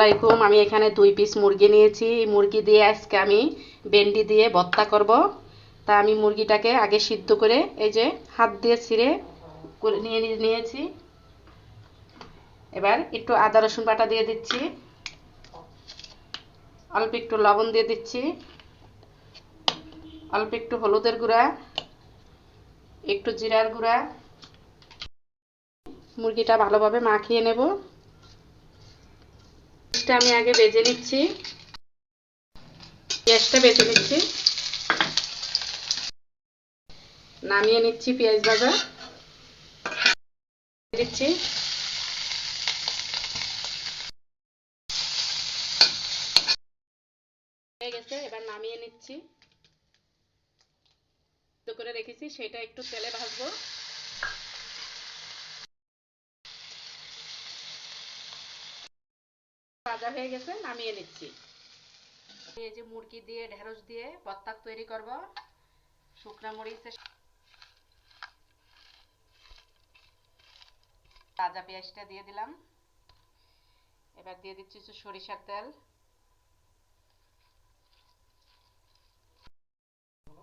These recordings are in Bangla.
আসসালামাইকুম আমি এখানে দুই পিস মুরগি নিয়েছি। মুরগি দিয়ে আজকে আমি ভেন্ডি দিয়ে ভর্তা করব। তা আমি মুরগিটাকে আগে সিদ্ধ করে এই যে হাত দিয়ে ছিঁড়ে নিয়ে- নিয়েছি। এবার একটু আদা, রসুন বাটা দিয়ে দিচ্ছি। অল্প একটু লবণ দিয়ে দিচ্ছি। অল্প একটু হলুদের গুঁড়া, একটু জিরার গুঁড়া। মুরগিটা ভালোভাবে মাখিয়ে নেব। পেঁয়াজটা আমি আগে বেজে নিচ্ছি। বেজে নিচ্ছি। নামিয়ে নিচ্ছি পেঁয়াজ ভাজা। দিচ্ছি হয়ে গেছে, এবার নামিয়ে নিচ্ছি। করে রেখেছি, সেটা একটু তেলে ভাজবো। ভাজা হয়ে গেছে, নামিয়ে নিচ্ছি। এই যে মুরগি দিয়ে, ঢেঁড়স দিয়ে ভর্তা তৈরি করব। শুকনা মরিচ, তাজা পেঁয়াজটা দিয়ে দিলাম। এবার দিয়ে দিচ্ছি একটু সরিষার তেল।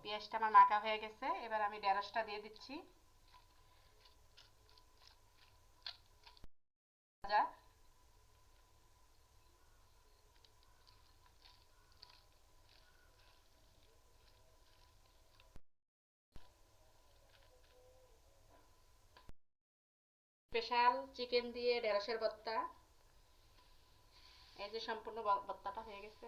পেঁয়াজটা আমার মাখা হয়ে গেছে, এবার আমি ঢেঁড়সটা দিয়ে দিচ্ছি। ভাজা। স্পেশাল চিকেন দিয়ে ঢেঁড়সের ভর্তা এই যে সম্পূর্ণ ভর্তাটা হয়ে গেছে।